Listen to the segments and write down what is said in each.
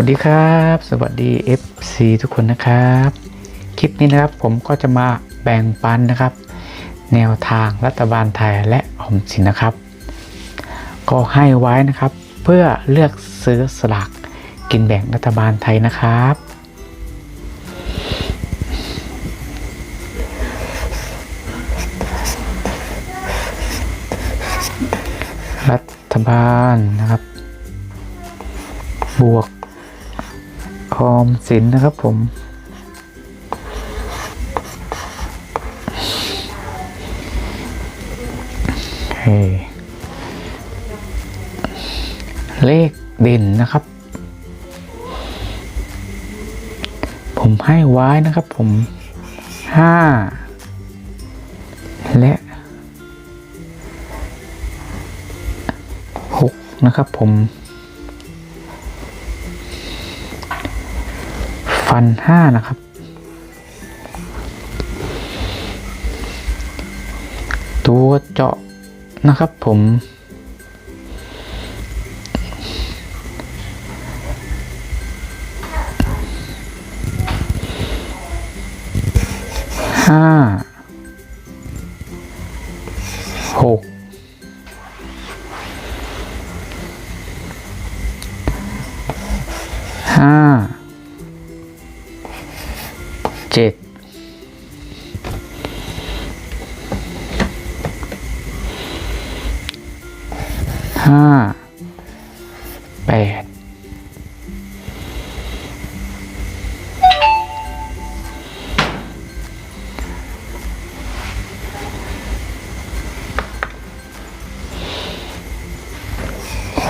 วัสดีครับ สวัสดี FC ทุกคนนะครับ คลิปนี้นะครับผมก็จะมาแบ่งปันนะครับ แนวทางรัฐบาลไทยและออมสินนะครับ ก็ให้ไว้นะครับ เพื่อเลือกซื้อสลากกินแบ่งรัฐบาลไทยนะครับ รัฐบาลนะครับ บวก ออมสินนะครับผม เลขเด่นนะครับ ผมให้ไว้นะครับผมห้าและหกนะครับผม ฟันห้านะครับ ตัวเจาะนะครับผม ห้า หก ห้า เจ็ดห้าแปด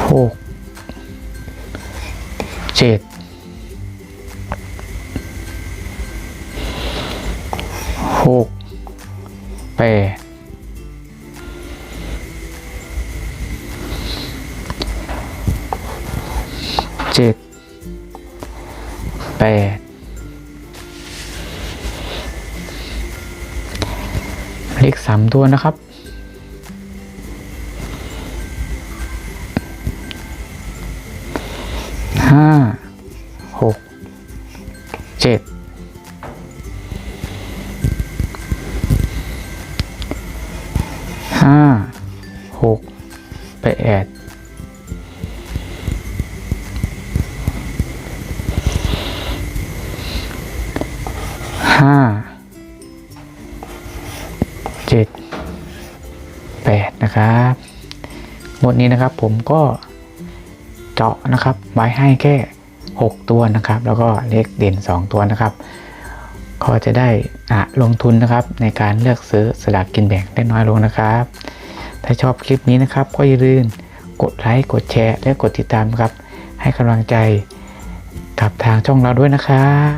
หกเจ็ด หกแปดเจ็ดแปดเลขสามตัวนะครับห้าหกเจ็ด ห้าหกแปดห้าเจ็ดแปดนะครับหมดนี้นะครับผมก็เจาะนะครับไว้ให้แค่ 6 ตัวนะครับ แล้วก็เลขเด่น 2 ตัวนะครับ ก็จะได้อะลงทุนนะครับ ในการเลือกซื้อสลากกินแบ่งได้น้อยลงนะครับ ถ้าชอบคลิปนี้นะครับ ก็อย่าลืมกดไลค์กดแชร์ และกดติดตามครับ ให้กำลังใจกับทางช่องเราด้วยนะครับ